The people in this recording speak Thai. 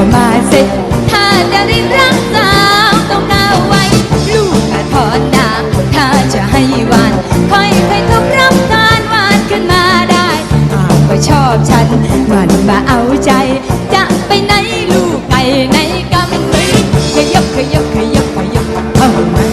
ามาเสร็จถ้าจะได้รักสาวต้องหน้าไว้ ลูกอาจพอดาถ้าจะให้หวานค่อยค่อยต้องรับการหวานขึ้นมาได้หากว่าชอบฉันมันมาเอาใจ จะไปไหนลูกไปไหนกำมือขยับขยับขยับขยับเข้ามา